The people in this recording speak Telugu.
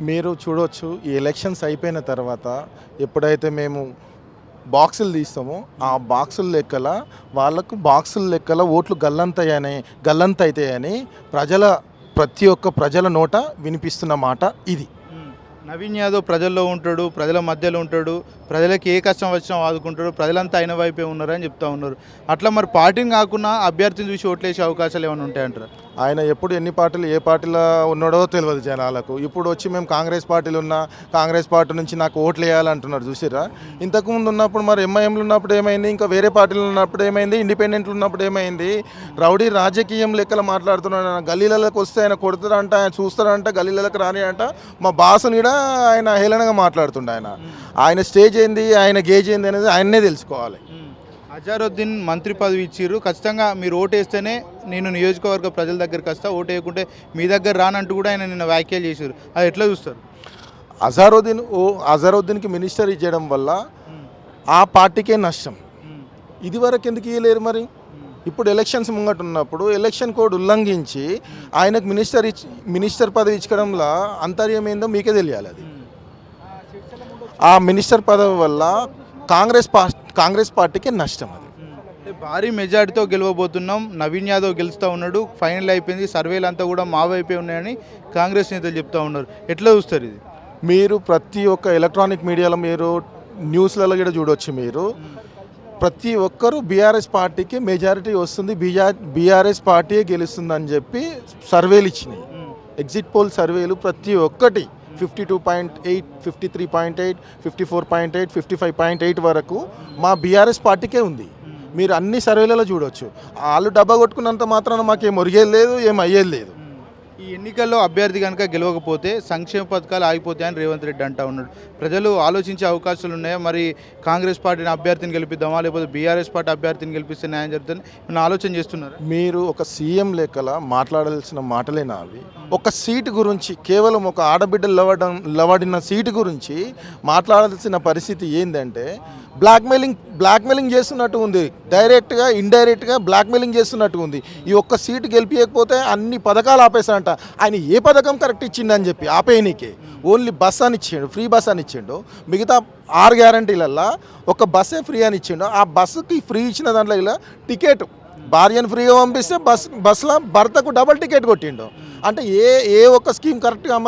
మీరు చూడవచ్చు ఈ ఎలక్షన్స్ అయిపోయిన తర్వాత ఎప్పుడైతే మేము బాక్సులు తీస్తామో ఆ బాక్సుల లెక్కల వాళ్ళకు బాక్సుల లెక్కల ఓట్లు గల్లంతయ్యాయని గల్లంత అవుతాయని ప్రజల ప్రతి ఒక్క ప్రజల నోట వినిపిస్తున్న మాట ఇది. నవీన్ యాదవ్ ప్రజల్లో ఉంటాడు ప్రజల మధ్యలో ఉంటాడు ప్రజలకు ఏ కష్టం వచ్చినా ఆదుకుంటాడు ప్రజలంతా ఆయన వైపే ఉన్నారని చెప్తా ఉన్నారు. అట్లా మరి పార్టీని కాకుండా అభ్యర్థిని చూసి ఓట్లేసే అవకాశాలు ఏమైనా ఉంటాయంటారు? ఆయన ఎప్పుడు ఎన్ని పార్టీలు ఏ పార్టీలో ఉన్నాడో తెలియదు జనాలకు. ఇప్పుడు వచ్చి మేము కాంగ్రెస్ పార్టీలు ఉన్నా కాంగ్రెస్ పార్టీ నుంచి నాకు ఓట్లు వేయాలంటున్నారు చూసిరా ఇంతకుముందు ఉన్నప్పుడు మరి ఎంఐఎంలు ఉన్నప్పుడు ఏమైంది? ఇంకా వేరే పార్టీలు ఉన్నప్పుడు ఏమైంది? ఇండిపెండెంట్లు ఉన్నప్పుడు ఏమైంది? రౌడీ రాజకీయం లెక్కలు మాట్లాడుతున్నాడు ఆయన. గల్లీలలోకి వస్తే ఆయన కొడతాడంట ఆయన చూస్తాడంట గల్లీలలోకి రాని అంట మా బాసుని కూడా ఆయన హేళనగా మాట్లాడుతుండే ఆయన. ఆయన స్టేజ్ ఏంది? ఆయన గేజ్ ఏంది అనేది ఆయన్నే తెలుసుకోవాలి. అజారుద్దీన్ మంత్రి పదవి ఇచ్చిర్రు. ఖచ్చితంగా మీరు ఓటేస్తేనే నేను నియోజకవర్గ ప్రజల దగ్గరికి వస్తా ఓటు వేయకుంటే మీ దగ్గర రానంటూ కూడా ఆయన నిన్న వ్యాఖ్యలు చేశారు అది ఎట్లా చూస్తారు? అజారుద్దీన్ ఓ అజారుద్దీన్కి మినిస్టర్ ఇచ్చేయడం వల్ల ఆ పార్టీకే నష్టం. ఇదివరకు ఎందుకు ఇవ్వలేరు మరి? ఇప్పుడు ఎలక్షన్స్ ముంగట ఉన్నప్పుడు ఎలక్షన్ కోడ్ ఉల్లంఘించి ఆయనకు మినిస్టర్ ఇచ్చి మినిస్టర్ పదవి ఇచ్చడంలో అంతర్యం ఏందో మీకే తెలియాలి అది. ఆ మినిస్టర్ పదవి వల్ల కాంగ్రెస్ పార్టీ కాంగ్రెస్ పార్టీకి నష్టం అది. భారీ మెజార్టీతో గెలవబోతున్నాం నవీన్ యాదవ్ గెలుస్తూ ఉన్నాడు ఫైనల్ అయిపోయింది సర్వేలు అంతా కూడా మా వైపే ఉన్నాయని కాంగ్రెస్ నేతలు చెప్తా ఉన్నారు. ఎట్లా చూస్తారు ఇది? మీరు ప్రతి ఒక్క ఎలక్ట్రానిక్ మీడియాలో మీరు న్యూస్లలో కూడా చూడొచ్చు మీరు. ప్రతి ఒక్కరు బీఆర్ఎస్ పార్టీకి మెజారిటీ వస్తుంది బీఆర్ బీఆర్ఎస్ పార్టీ గెలుస్తుంది అని చెప్పి సర్వేలు ఇచ్చినాయి. ఎగ్జిట్ పోల్ సర్వేలు ప్రతి ఒక్కటి. Fifty two point eight fifty three point eight fifty four point eight fifty five point eight వరకు మా బీఆర్ఎస్ పార్టీకే ఉంది. మీరు అన్ని సర్వేలలో చూడవచ్చు వాళ్ళు డబ్బా కొట్టుకున్నంత మాత్రాన మాకేం ఒరిగేది లేదు ఏం అయ్యేది లేదు. ఈ ఎన్నికల్లో అభ్యర్థి కనుక గెలవకపోతే సంక్షేమ పథకాలు ఆగిపోతాయని రేవంత్ రెడ్డి అంటా ఉన్నాడు. ప్రజలు ఆలోచించే అవకాశాలు ఉన్నాయా? మరి కాంగ్రెస్ పార్టీని అభ్యర్థిని గెలిపిద్దామా? లేకపోతే బీఆర్ఎస్ పార్టీ అభ్యర్థిని గెలిపిస్తే న్యాయం జరుగుతుంది ఆలోచన చేస్తున్నారు? మీరు ఒక సీఎం లెక్కల మాట్లాడాల్సిన మాటలేనా అవి ఒక సీటు గురించి కేవలం ఒక ఆడబిడ్డ లవడం లవడిన సీటు గురించి మాట్లాడాల్సిన పరిస్థితి ఏంటంటే బ్లాక్మెయిలింగ్ బ్లాక్మెయిలింగ్ చేస్తున్నట్టు ఉంది. డైరెక్ట్గా ఇండైరెక్ట్గా బ్లాక్మెయిలింగ్ చేస్తున్నట్టు ఉంది. ఈ ఒక్క సీటు గెలిపించకపోతే అన్ని పథకాలు ఆపేశాడంట ఆయన ఏ పథకం కరెక్ట్ ఇచ్చిండని చెప్పి ఆపేయనీకే. ఓన్లీ బస్ అని ఇచ్చిండు ఫ్రీ బస్ అని ఇచ్చిండు. మిగతా ఆరు గ్యారంటీలల్లో ఒక బస్సే ఫ్రీ అని ఇచ్చిండు. ఆ బస్సుకి ఫ్రీ ఇచ్చిన దాంట్లో ఇలా టికెట్ భార్యను ఫ్రీగా పంపిస్తే బస్ బస్లో భర్తకు డబల్ టికెట్ కొట్టిండు. అంటే ఏ ఏ ఒక్క స్కీమ్ కరెక్ట్గా